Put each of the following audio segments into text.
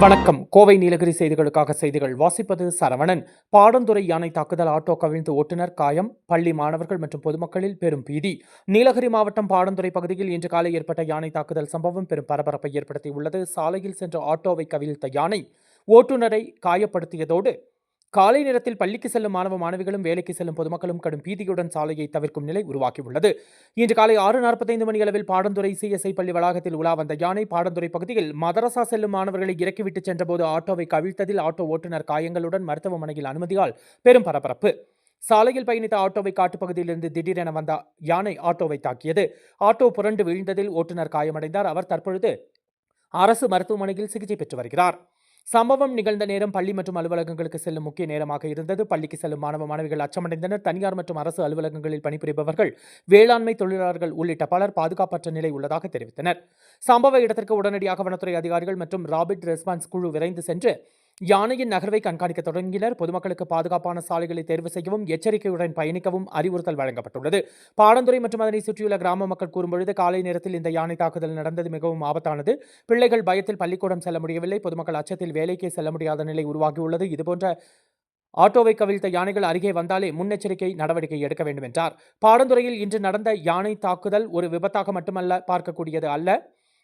வணக்கம். கோவை நீலகிரி செய்திகளுக்காக செய்திகள். வாசிப்பது சரவணன். பாடந்துறை யானை தாக்குதல் ஆட்டோ கவிழ்ந்து ஓட்டுநர் காயம். பள்ளி மாணவர்கள் மற்றும் பொதுமக்களில் பெரும் பீதி. நீலகிரி மாவட்டம் பாடந்துறை பகுதியில் இன்று காலை ஏற்பட்ட யானை தாக்குதல் சம்பவம் பெரும் பரபரப்பை ஏற்படுத்தியுள்ளது. சாலையில் சென்ற ஆட்டோவை கவிழ்த்த யானை ஓட்டுநரை காயப்படுத்தியதோடு காலை நேரத்தில் பள்ளிக்கு செல்லும் மாணவ மாணவிகளும் வேலைக்கு செல்லும் பொதுமக்களும் கடும் பீதியுடன் சாலையை தவிர்க்கும் நிலை உருவாகியுள்ளது. இன்று காலை ஆறு நாற்பத்தைந்து மணி அளவில் பாடந்துறை சிஎஸ்ஐ பள்ளி வளாகத்தில் உலா வந்த யானை பாடந்துறை பகுதியில் மதரசா செல்லும் மாணவர்களை இறக்கிவிட்டு சென்றபோது ஆட்டோவை கவிழ்த்ததில் ஆட்டோ ஓட்டுநர் காயங்களுடன் மருத்துவமனையில் அனுமதியால் பெரும் பரபரப்பு. சாலையில் பயணித்த ஆட்டோவை காட்டுப்பகுதியிலிருந்து திடீரென வந்த யானை ஆட்டோவை தாக்கியது. ஆட்டோ புரண்டு வீழ்ந்ததில் ஓட்டுநர் காயமடைந்தார். அவர் தற்பொழுது அரசு மருத்துவமனையில் சிகிச்சை பெற்று வருகிறார். சம்பவம் நிகழ்ந்த நேரம் பள்ளி மற்றும் அலுவலகங்களுக்கு செல்லும் முக்கிய நேரமாக இருந்தது. பள்ளிக்கு செல்லும் மாணவ மாணவிகள் அச்சமடைந்தனர். தனியார் மற்றும் அரசு அலுவலகங்களில் பணிபுரிபவர்கள் வேளாண்மை தொழிலாளர்கள் உள்ளிட்ட பலர் பாதுகாப்பற்ற நிலை உள்ளதாக தெரிவித்தனர். சம்பவ இடத்திற்கு உடனடியாக வனத்துறை அதிகாரிகள் மற்றும் ராபிட் ரெஸ்பான்ஸ் குழு விரைந்து சென்று யானையின் நகர்வை கண்காணிக்க தொடங்கினர். பொதுமக்களுக்கு பாதுகாப்பான சாலைகளை தேர்வு செய்யவும் எச்சரிக்கையுடன் பயணிக்கவும் அறிவுறுத்தல் வழங்கப்பட்டுள்ளது. பாடந்துறை மற்றும் அதனை சுற்றியுள்ள கிராம மக்கள் கூறும்பொழுது காலை நேரத்தில் இந்த யானை தாக்குதல் நடந்தது. மிகவும் ஆபத்தானது. பிள்ளைகள் பயத்தில் பள்ளிக்கூடம் செல்ல முடியவில்லை. பொதுமக்கள் அச்சத்தில் வேலைக்கே செல்ல முடியாத நிலை உருவாகியுள்ளது. இதுபோன்ற ஆட்டோவை கவிழ்த்த யானைகள் அருகே வந்தாலே முன்னெச்சரிக்கை நடவடிக்கை எடுக்க வேண்டும் என்றார் பாடந்துறையில் இன்று நடந்த யானை தாக்குதல் ஒரு விபத்தாக மட்டுமல்ல பார்க்கக்கூடியது அல்ல.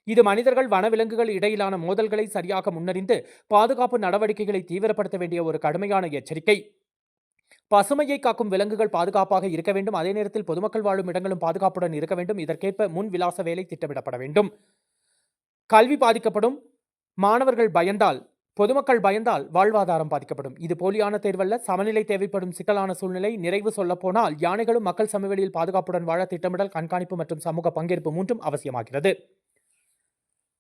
இது மனிதர்கள் வனவிலங்குகள் இடையிலான மோதல்களை சரியாக முன்னறிந்து பாதுகாப்பு நடவடிக்கைகளை தீவிரப்படுத்த வேண்டிய ஒரு கடுமையான எச்சரிக்கை. பசுமையை காக்கும் விலங்குகள் பாதுகாப்பாக இருக்க வேண்டும். அதே நேரத்தில் பொதுமக்கள் வாழும் இடங்களும் பாதுகாப்புடன் இருக்க வேண்டும். இதற்கேற்ப முன் விலாச வேலை திட்டமிடப்பட வேண்டும். கல்வி பாதிக்கப்படும். மாணவர்கள் பயந்தால் பொதுமக்கள் பயந்தால் வாழ்வாதாரம் பாதிக்கப்படும். இது போலியான தேர்வல்ல. சமநிலை தேவைப்படும் சிக்கலான சூழ்நிலை. நிறைவு சொல்லப்போனால் யானைகளும் மக்கள் சமவெளியில் பாதுகாப்புடன் வாழ திட்டமிடல் கண்காணிப்பு மற்றும் சமூக பங்கேற்பு மூன்றும் அவசியமாகிறது.